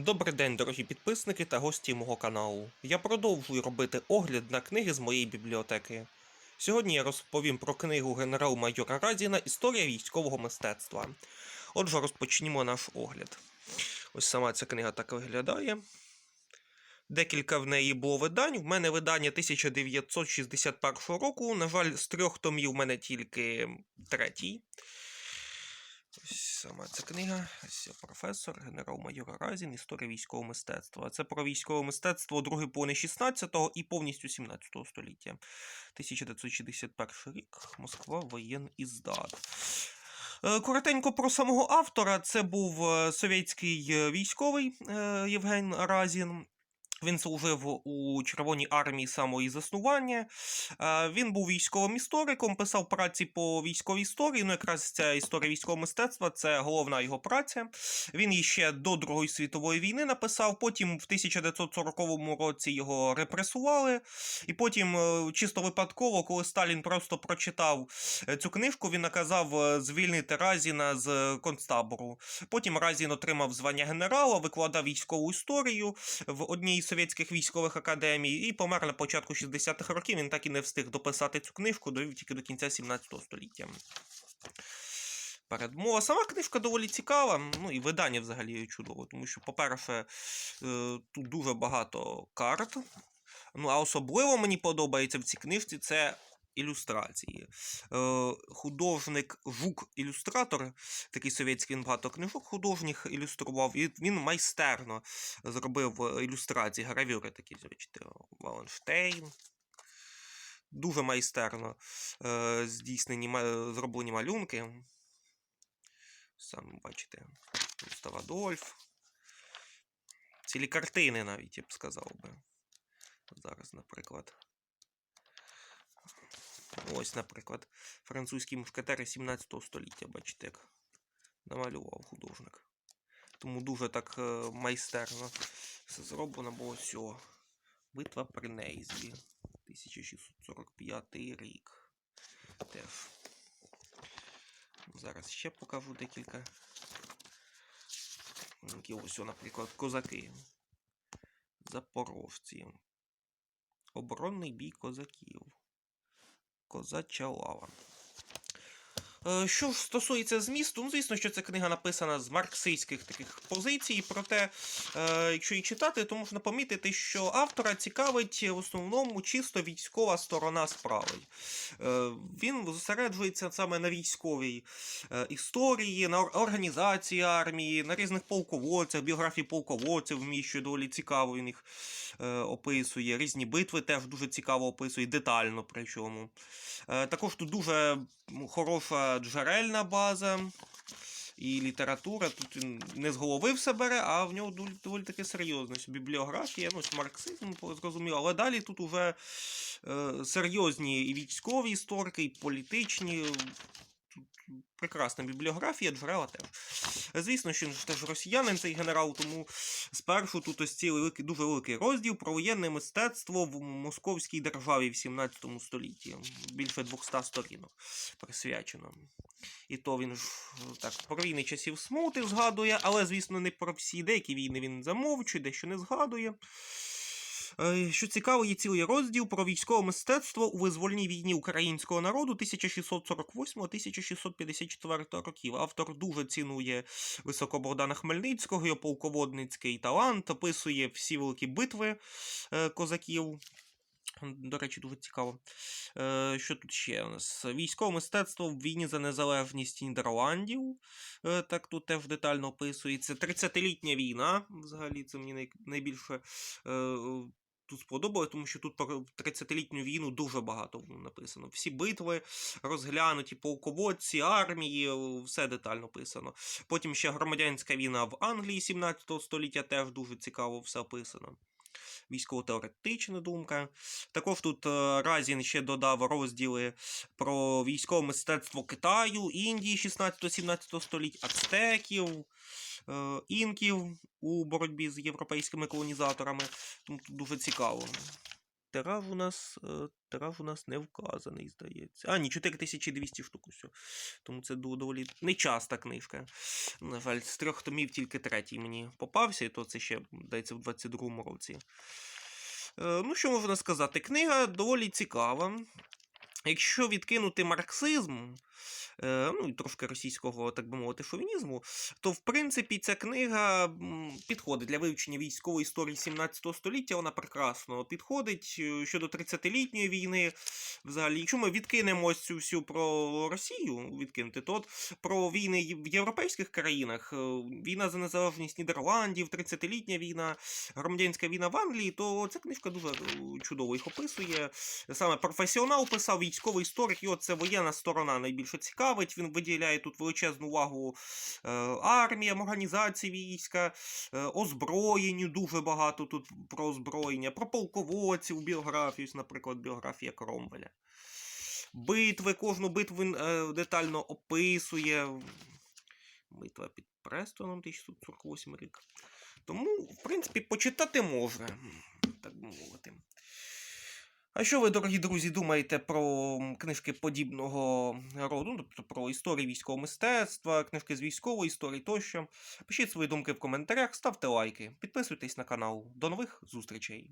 Добрий день, дорогі підписники та гості мого каналу. Я продовжую робити огляд на книги з моєї бібліотеки. Сьогодні я розповім про книгу генерал-майора Разіна Історія військового мистецтва. Отже, розпочнімо наш огляд. Ось сама ця книга так виглядає. Декілька в неї було видань. В мене видання 1961 року. На жаль, з трьох томів в мене тільки третій. Ось сама ця книга. Ось професор, генерал-майор Разін, історія військового мистецтва. Це про військове мистецтво другої половини 16-го і повністю 17 століття. 1961 рік. Москва воєн іздат. Е, Коротенько про самого автора. Це був е, совєтський е, військовий Євген Разін. Він служив у Червоній армії її заснування. Е, Він був військовим істориком, писав праці по військовій історії. Ну, якраз ця історія військового мистецтва це головна його праця. Він її ще до Другої світової війни написав. Потім в 1940 році його репресували. І потім, е, чисто випадково, коли Сталін просто прочитав е, цю книжку, він наказав звільнити Разіна з концтабору. Потім Разін отримав звання генерала, викладав військову історію в одній з совєтських військових академій і помер на початку 60-х років. Він так і не встиг дописати цю книжку, довів тільки до кінця 17 століття. Передмова. Сама книжка доволі цікава, ну і видання взагалі чудово, тому що, по-перше, е, тут дуже багато карт. Ну, а особливо мені подобається в цій книжці це ілюстрації. Е, художник Жук-ілюстратор, такий совєтський він багато книжок художніх ілюстрував, і він майстерно зробив е, ілюстрації, гравюри такі, бачите, Валенштейн. Дуже майстерно е, здійснені зроблені малюнки. Саме бачите, Густав Адольф. Цілі картини навіть, я б сказав би. Зараз, наприклад. Ось, наприклад, французькі мушкетери 17 століття, бачите, як намалював художник. Тому дуже так е, майстерно все зроблено, бо ось о, Битва при Нейзві. 1645 рік. Теж. Зараз ще покажу декілька. Які ось, наприклад, козаки. Запорожці. Оборонний бій козаків. Козача лава. Е, Що ж стосується змісту, ну, звісно, що ця книга написана з марксистських таких позицій, проте, е, якщо її читати, то можна помітити, що автора цікавить в основному чисто військова сторона справи. Е, він зосереджується саме на військовій історії, на організації армії, на різних полководцях, біографії полководців вміщує доволі цікаво він їх описує. Різні битви теж дуже цікаво описує, детально причому. Також тут дуже м, хороша джерельна база і література. Тут він не з голови все бере, а в нього доволі, таке серйозне. Бібліографія, ну, марксизм, зрозуміло, але далі тут уже е, серйозні і військові історики, і політичні. Прекрасна бібліографія, джерела теж. Звісно, що він ж теж росіянин, цей генерал, тому спершу тут ось цілий великий, дуже великий розділ про воєнне мистецтво в московській державі в 17 столітті. Більше 200 сторінок присвячено. І то він ж е, так про війни часів смути згадує, але, звісно, не про всі деякі війни він замовчує, дещо не згадує. Е, Що цікаво, є цілий розділ про військове мистецтво у визвольній війні українського народу 1648-1654 років. Автор дуже цінує високо Богдана Хмельницького, його полководницький талант, описує всі великі битви е, козаків. До речі, дуже цікаво. Е, що тут ще у нас? Військове мистецтво в війні за незалежність Нідерландів. Е, так тут теж детально описується. 30-літня війна. Взагалі, це мені найбільше е, тут сподобалось, тому що тут про 30-літню війну дуже багато написано. Всі битви розглянуті, полководці, армії, е, все детально писано. Потім ще громадянська війна в Англії 17 століття теж дуже цікаво все описано. Військово-теоретична думка. Також тут е, Разін ще додав розділи про військове мистецтво Китаю, Індії 16-17 століть, ацтеків, е, інків у боротьбі з європейськими колонізаторами. Тому тут дуже цікаво. Тираж у нас, е, тираж у нас не вказаний, здається. А, ні, 4200 штук усьо. Тому це доволі нечаста книжка. На жаль, з трьох томів тільки третій мені попався, і то це ще, здається, в 22-му році. Е, ну, що можна сказати? Книга доволі цікава. Якщо відкинути марксизм, е, ну і трошки російського, так би мовити, шовінізму, то в принципі ця книга підходить для вивчення військової історії 17 століття. Вона прекрасно підходить е, щодо 30-літньої війни. Взагалі, якщо ми відкинемо цю всю про Росію, відкинути, то от про війни в європейських країнах, е, війна за незалежність Нідерландів, 30-літня війна, громадянська війна в Англії, то ця книжка дуже чудово їх описує. Саме професіонал писав військовий історик, його це воєнна сторона найбільше цікавить. Він виділяє тут величезну увагу е, арміям, організації війська, е, озброєнню дуже багато тут про озброєння, про полководців, біографію, наприклад, біографія Кромвеля. Битви, кожну битву він е, детально описує. Битва під Престоном 1648 рік. Тому, в принципі, почитати можна, так мовити. А що ви, дорогі друзі, думаєте про книжки подібного роду, ну, тобто про історії військового мистецтва, книжки з військової історії тощо? Пишіть свої думки в коментарях, ставте лайки, підписуйтесь на канал. До нових зустрічей!